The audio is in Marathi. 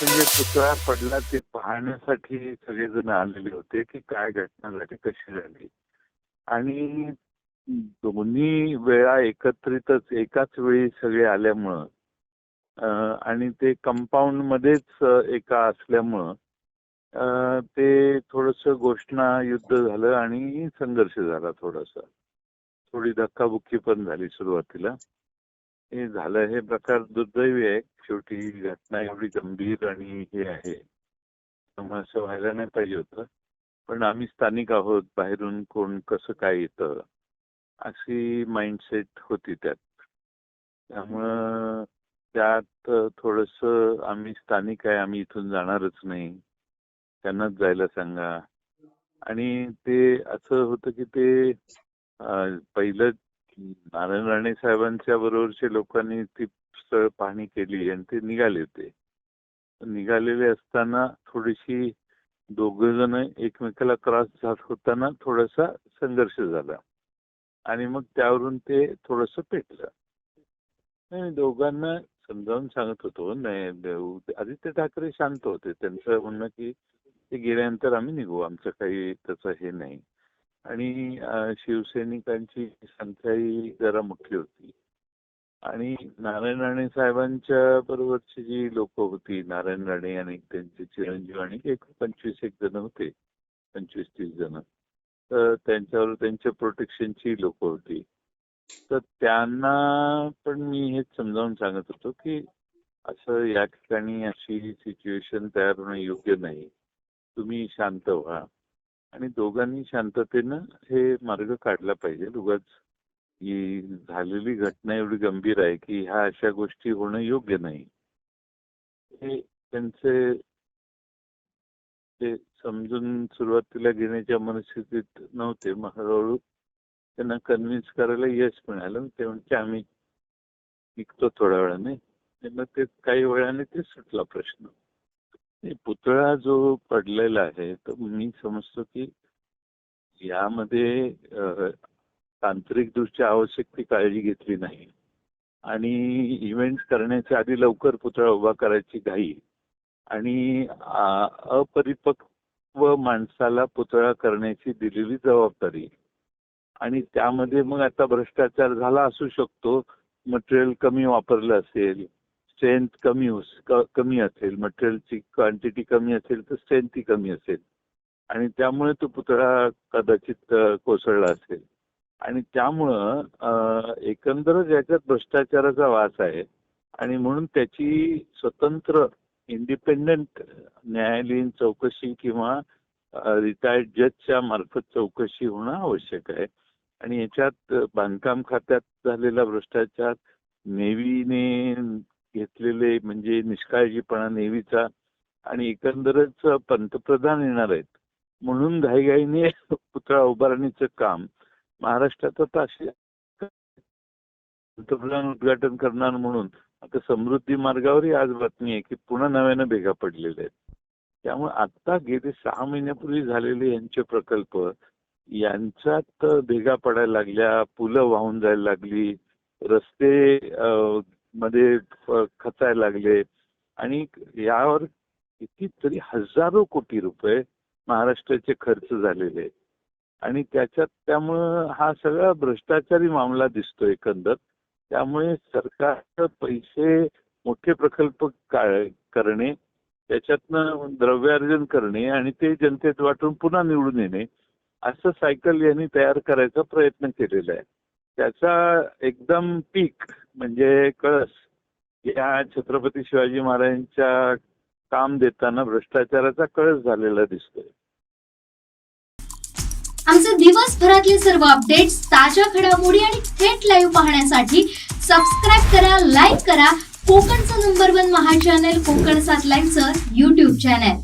म्हणजे पुतळा पडला ते पाहण्यासाठी सगळेजण आलेले होते की काय घटना झाली कशी झाली? आणि दोन्ही वेळा एकत्रितच एकाच वेळी सगळे आल्यामुळं आणि ते कंपाऊंड मध्येच एका असल्यामुळं ते थोडस घोषणा युद्ध झालं आणि संघर्ष झाला थोडासा. थोडी धक्काबुक्की पण झाली सुरुवातीला. हे झालं हे प्रकार दुर्दैवी आहे. शेवटी घटना एवढी गंभीर आणि हे आहे. असं व्हायला नाही पाहिजे होतं. पण आम्ही स्थानिक आहोत बाहेरून कोण कसं काय येतं? अशी माइंडसेट होती त्यात. त्यामुळं त्यात थोडस आम्ही स्थानिक आहे आम्ही इथून जाणारच नाही. त्यांनाच जायला सांगा. आणि ते असं होतं की ते पहिलं नारायण राणे साहेबांच्या बरोबरच्या लोकांनी ती स्थळ पाहणी केली आणि ते निघाले होते. निघालेले असताना थोडीशी दोघ जण एकमेकाला क्रॉस जात होताना थोडासा संघर्ष झाला. आणि मग त्यावरून ते थोडस पेटलं. नाही दोघांना समजावून सांगत होतो नाही आदित्य ठाकरे शांत होते. त्यांचं म्हणणं की ते गेल्यानंतर आम्ही निघू. आमचं काही त्याचं हे नाही. आणि शिवसैनिकांची संख्याही जरा मोठी होती. आणि नारायण राणे साहेबांच्या बरोबरची जी लोक होती नारायण राणे आणि त्यांचे चिरंजीव आणि एक पंचवीस एक जण होते पंचवीस तीस जण. तर त्यांच्यावर त्यांच्या प्रोटेक्शनची लोक होती. तर त्यांना पण मी हेच समजावून सांगत होतो की असं या ठिकाणी अशी सिच्युएशन तयार होणं योग्य नाही. तुम्ही शांत व्हा. आणि दोघांनी शांततेनं हे मार्ग काढला पाहिजे. उगाच ही झालेली घटना एवढी गंभीर आहे की ह्या अशा गोष्टी होणं योग्य नाही. हे त्यांचे ते समजून सुरुवातीला घेण्याच्या मनस्थितीत नव्हते. मग हळूहळू त्यांना कन्व्हिन्स करायला यश मिळालं. ते म्हणजे आम्ही निघतो थोड्या वेळाने. त्यांना ते काही वेळाने ते सुटला प्रश्न. पुतळा जो पडलेला आहे तर मी समजतो की यामध्ये तांत्रिकदृष्ट्या तांत्रिक दृष्ट्या आवश्यक ती काळजी घेतली नाही. आणि इव्हेंट करण्याच्या आधी लवकर पुतळा उभा करायची घाई. आणि अपरिपक्व माणसाला पुतळा करण्याची दिलेली जबाबदारी. आणि त्यामध्ये मग आता भ्रष्टाचार झाला असू शकतो मटेरियल कमी वापरलं असेल स्ट्रेंथ कमी कमी असेल मटेरियलची क्वांटिटी कमी असेल तर स्ट्रेंथ ही कमी असेल. आणि त्यामुळे तो पुतळा कदाचित कोसळला असेल. आणि त्यामुळं एकंदरच याच्यात भ्रष्टाचाराचा वास आहे. आणि म्हणून त्याची स्वतंत्र इंडिपेंडंट न्यायालयीन चौकशी किंवा रिटायर्ड जजच्या मार्फत चौकशी होणं आवश्यक आहे. आणि याच्यात बांधकाम खात्यात झालेला भ्रष्टाचार नेव्हीने घेतलेले म्हणजे निष्काळजीपणा नेहमीचा आणि एकंदरच पंतप्रधान येणार आहेत. म्हणून घाईघाईने पुतळा उभारणीचं काम महाराष्ट्रात आता असे पंतप्रधान उद्घाटन करणार म्हणून आता समृद्धी मार्गावरही आज बातमी आहे की पुन्हा नव्यानं भेगा पडलेल्या आहेत. त्यामुळे आता गेले सहा महिन्यापूर्वी झालेले यांचे प्रकल्प यांच्यात भेगा पडायला लागल्या पुलं वाहून जायला लागली रस्ते मध्ये खचायला लागले. आणि यावर कितीतरी हजारो कोटी रुपये महाराष्ट्राचे खर्च झालेले आहेत. आणि त्याच्यात त्यामुळं हा सगळा भ्रष्टाचारी मामला दिसतो एकंदर. त्यामुळे सरकारचं पैसे मोठे प्रकल्प करणे त्याच्यातनं द्रव्यार्जन करणे आणि ते जनतेत वाटून पुन्हा निवडून येणे असं सायकल यांनी तयार करायचा प्रयत्न केलेला आहे. त्याचा एकदम पीक म्हणजे कळस या छत्रपती शिवाजी महाराजांच्या काम देताना भ्रष्टाचाराचा कळस झालेला दिसतोय. आमचे दिवसभरातले सर्व अपडेट्स ताज्या घडामोडी आणि थेट लाईव्ह पाहण्यासाठी सबस्क्राईब करा लाईक करा. कोकणचं नंबर वन महा चॅनल कोकण सात लाईव्हचं युट्यूब चॅनल